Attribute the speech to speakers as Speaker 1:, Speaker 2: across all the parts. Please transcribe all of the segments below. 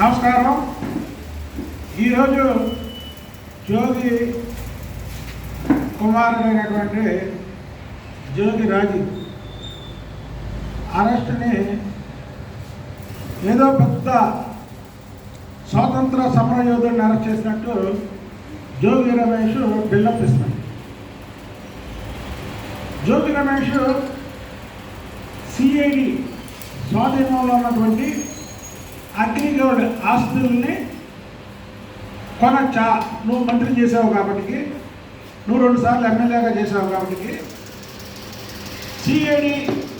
Speaker 1: నమస్కారం. ఈరోజు జోగి కుమారుడైనటువంటి జోగి రాజు అరెస్ట్ని ఏదో పెద్ద స్వాతంత్ర సమర యోధుడిని అరెస్ట్ చేసినట్టు జోగి రమేష్ బిల్డప్ ఇస్తున్నాడు. జోగి రమేష్ సిఐడి స్వాధీనంలో ఉన్నటువంటి అగ్నిగౌడ్ ఆస్తుల్ని కొనచ్చా? నువ్వు మంత్రి చేసావు కాబట్టి నువ్వు రెండుసార్లు ఎమ్మెల్యేగా చేసావు కాబట్టి సిఐడి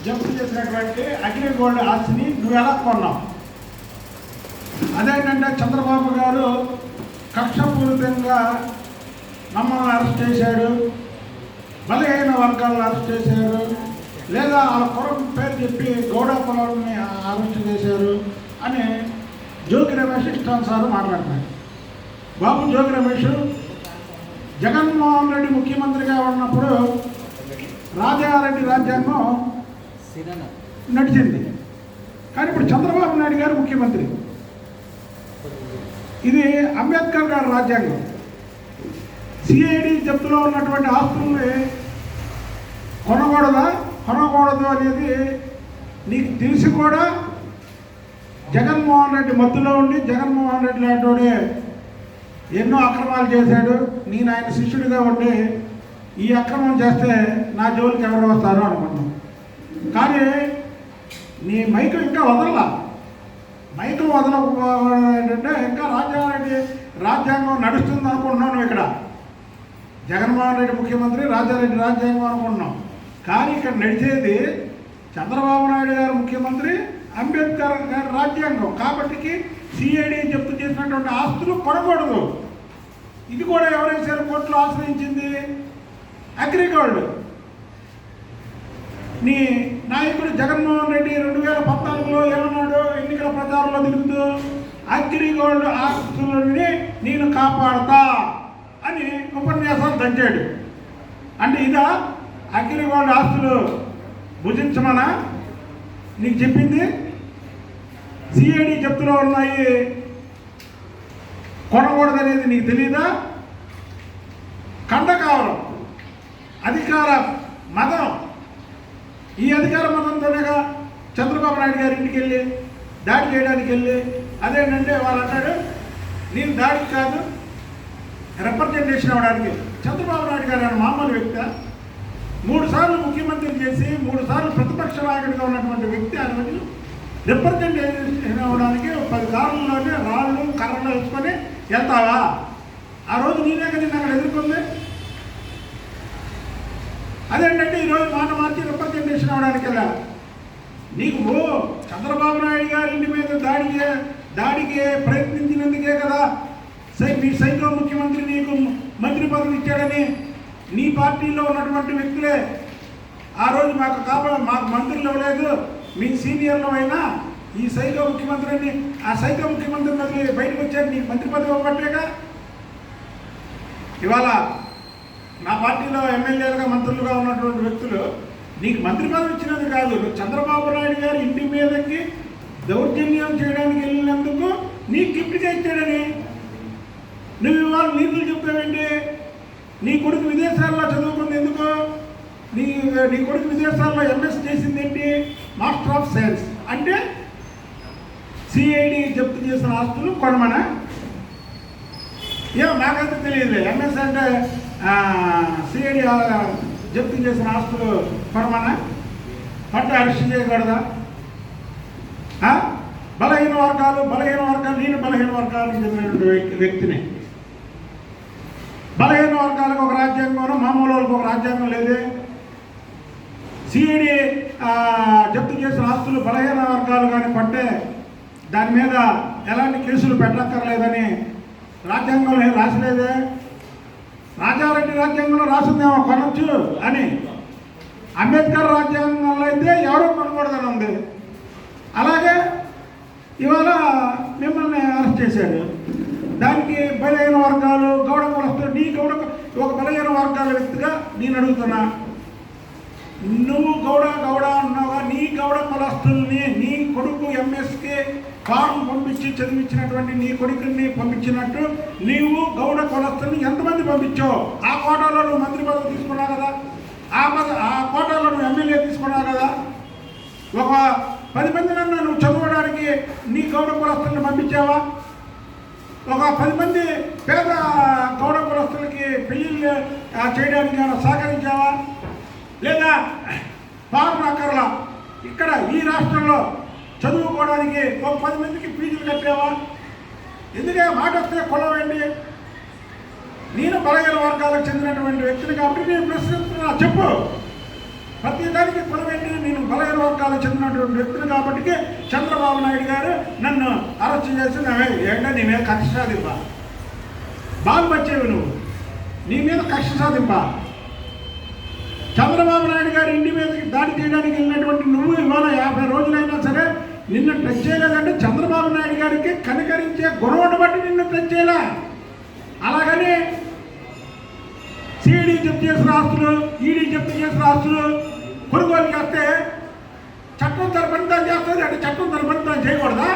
Speaker 1: జప్తు చేసినటువంటి అగ్నిగోల్డ్ ఆస్తిని నువ్వు ఎలా కొన్నావు? అదేంటంటే చంద్రబాబు గారు కక్షపూరితంగా మమ్మల్ని అరెస్ట్ చేశాడు బలహీన వర్గాలను అరెస్ట్ చేశారు లేదా ఆ కులం పేరు చెప్పి గౌడ కులాలని అరెస్ట్ చేశారు. అని జోగి రమేష్ ఇష్టానుసారం మాట్లాడుతున్నాడు బాబు జోగి రమేష్ జగన్మోహన్ రెడ్డి ముఖ్యమంత్రిగా ఉన్నప్పుడు రాజారెడ్డి రాజ్యాంగం నడిచింది. కానీ ఇప్పుడు చంద్రబాబు నాయుడు గారు ముఖ్యమంత్రి. ఇది అంబేద్కర్ గారి రాజ్యాంగం. సిఐడి జప్తులో ఉన్నటువంటి ఆస్తుల్ని కొనకూడదా కొనకూడదు అనేది నీకు తెలిసి కూడా జగన్మోహన్ రెడ్డి మత్తులో ఉండి జగన్మోహన్ రెడ్డి లాంటి ఎన్నో అక్రమాలు చేశాడు. నేను ఆయన శిష్యుడిగా ఉండి ఈ అక్రమం చేస్తే నా జోలికి ఎవరు వస్తారు అనుకున్నాం కానీ నీ మైకు ఇంకా వదలలా? మైకు వదలకపోవడం ఏంటంటే ఇంకా రాజ్యాంగ రాజ్యాంగం నడుస్తుంది అనుకుంటున్నాను నువ్వు ఇక్కడ. జగన్మోహన్ రెడ్డి ముఖ్యమంత్రి రాజారెడ్డి రాజ్యాంగం అనుకుంటున్నాం. కానీ ఇక్కడ నడిచేది చంద్రబాబు నాయుడు గారు ముఖ్యమంత్రి అంబేద్కర్ గారి రాజ్యాంగం. కాబట్టి సిఐడి జప్తు చేసినటువంటి ఆస్తులు కొనకూడదు. ఇది కూడా ఎవరైనా కోర్టులో ఆశ్రయించింది? అగ్రిగోల్డ్. నీ నాయకుడు జగన్మోహన్ రెడ్డి రెండు వేల పద్నాలుగులో ఏమన్నాడు? ఎన్నికల ప్రచారంలో తిరుగుతూ అగ్రిగోల్డ్ ఆస్తులని నేను కాపాడతా అని ఉపన్యాసాలు దంచాడు. అంటే ఇదా? అగ్రిగోల్డ్ ఆస్తులు. భుజించమనా నీకు చెప్పింది? సిఐడి జప్తులో ఉన్నాయి. కొనకూడదనేది నీకు తెలియదా కండకావరం అధికార మతం. ఈ అధికార మతంతోనేగా చంద్రబాబు నాయుడు గారి ఇంటికి వెళ్ళి దాడి చేయడానికి వెళ్ళి అదేంటంటే వాళ్ళు అంటాడు నేను దాడికి కాదు రిప్రజెంటేషన్ అవ్వడానికి చంద్రబాబు నాయుడు గారు ఆయన మామూలు వ్యక్తి. మూడు సార్లు ముఖ్యమంత్రి చేసి మూడు సార్లు ప్రతిపక్ష నాయకుడిగా ఉన్నటువంటి వ్యక్తి ఆ రిప్రజెంటేషన్ అవ్వడానికి ఒక పది కార్లలోనే రాళ్ళు కర్రలు వేసుకొని వెళ్తావా? ఆ రోజు నేనే కదా అక్కడ ఎదుర్కొంది? అదేంటంటే ఈరోజు మాట మార్చి రిప్రజెంటేషన్ అవడానికి వెళ్ళా నీకు చంద్రబాబు నాయుడు గారి ఇంటి మీద దాడి దాడికి ప్రయత్నించినందుకే కదా సై మీ సైకో ముఖ్యమంత్రి నీకు మంత్రి పదవి ఇచ్చాడని నీ పార్టీలో ఉన్నటువంటి వ్యక్తులే. ఆ రోజు మాకు కాపా మాకు మంత్రులు ఇవ్వలేదు. మీ సీనియర్లు అయినా ఈ సైకో ముఖ్యమంత్రిని ఆ సైకో ముఖ్యమంత్రి వదిలి బయటకు వచ్చారు నీకు మంత్రి పదవి ఇవ్వబట్టేగా ఇవాళ నా పార్టీలో ఎమ్మెల్యేలుగా మంత్రులుగా ఉన్నటువంటి వ్యక్తులు నీకు మంత్రి పదవి ఇచ్చినది కాదు. చంద్రబాబు నాయుడు గారు ఇంటి మీదకి దౌర్జన్యం చేయడానికి వెళ్ళినందుకు నీకు గిఫ్ట్గా ఇచ్చాడని. నువ్వు ఇవాళ నీతులు చెప్తావేంటి నీ కొడుకు విదేశాల్లో చదువుకుంది ఎందుకు? నీ నీ కొడుకు విదేశాల్లో ఎంఎస్ చేసింది ఏంటి? మాస్టర్ ఆఫ్ సేల్స్ అంటే సిఐడి జప్తు చేసిన ఆస్తులు కొనమనా? ఏమో నాకైతే తెలియదు ఎంఎస్ అంటే సిఐడి జప్తు చేసిన ఆస్తులు కొనమనా? పట్టు అరెస్ట్ చేయకూడదా? బలహీన వర్గాలు బలహీన వర్గాలు నేను బలహీన వర్గాలకు చెందినటువంటి వ్యక్తి- వ్యక్తిని. బలహీన వర్గాలకు ఒక రాజ్యాంగం మామూలు వాళ్ళకి ఒక రాజ్యాంగం లేదే? సిఐడి చేసిన ఆస్తులు బలహీన వర్గాలు కానీ పట్టే దాని మీద ఎలాంటి కేసులు పెట్టక్కర్లేదని రాజ్యాంగంలో ఏం రాసలేదే రాజారెడ్డి రాజ్యాంగంలో రాసిందేమో కొనొచ్చు అని. అంబేద్కర్ రాజ్యాంగంలో అయితే ఎవరో కొనకూడదని ఉంది. అలాగే ఇవాళ మిమ్మల్ని అరెస్ట్ చేశాడు దానికి బలహీన వర్గాలు గౌడ కులస్తులు నీ గౌడ ఒక బలహీన వర్గాల వ్యక్తిగా నేను అడుగుతున్నా. నువ్వు గౌడ గౌడ అన్నావా ఫారం పంపించి చదివించినటువంటి నీ కొడుకుని పంపించినట్టు నీవు గౌడ కులస్తుని ఎంతమంది పంపించావు? ఆ కోటాలో నువ్వు మంత్రి పదవి తీసుకున్నావు కదా. ఆ పద ఆ కోటాలో నువ్వు ఎమ్మెల్యే తీసుకున్నావు కదా. ఒక పది మంది నన్ను నువ్వు చదవడానికి నీ గౌడ కులస్తుల్ని పంపించావా? ఒక పది మంది పేద గౌడ కులస్తులకి పెళ్ళిళ్ళు చేయడానికి సహకరించావా? లేదా ఫారం అక్కర్లా ఇక్కడ ఈ రాష్ట్రంలో చదువుకోవడానికి ఒక పది మందికి ఫీజులు కట్టావా? ఎందుకే మాట వస్తే కొలవండి? నేను బలహీన వర్గాలకు చెందినటువంటి వ్యక్తిని కాబట్టి నేను ప్రశ్నిస్తున్నా. చెప్పు. ప్రతి దానికి కొలవండి. నేను బలహీన వర్గాలకు చెందినటువంటి వ్యక్తిని కాబట్టి చంద్రబాబు నాయుడు గారు నన్ను అరెస్ట్ చేసి ఏంటంటే నీ మీద కక్ష సాధింపా. బాగుపచ్చేవి నువ్వు. నీ మీద కక్ష సాధింపా. చంద్రబాబు నాయుడు గారు ఇంటి మీదకి దాడి చేయడానికి వెళ్ళినటువంటి నువ్వు ఇవాళ యాభై రోజులైనా నిన్ను టచ్ చేయలేదంటే చంద్రబాబు నాయుడు గారికి కనికరించే గుణం బట్టి నిన్ను టచ్ చేయలే? అలాగని సిఈడీ జప్తు చేసిన ఆస్తులు ఈడీ జప్తు చేసిన ఆస్తులు కొనుగోలు చేస్తే చట్టం తన చేస్తుంది? అంటే చట్టం తన పని చేయకూడదా?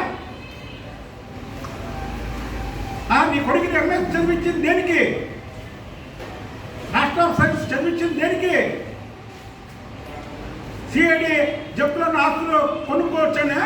Speaker 1: ఆ, నీ కొడుకుని ఎంఎస్ చదివించింది దేనికి? మాస్టర్ ఆఫ్ సైన్స్ చదివించింది దేనికి? సిఐడి జప్పులను ఆస్తులు కొనుక్కోవచ్చనే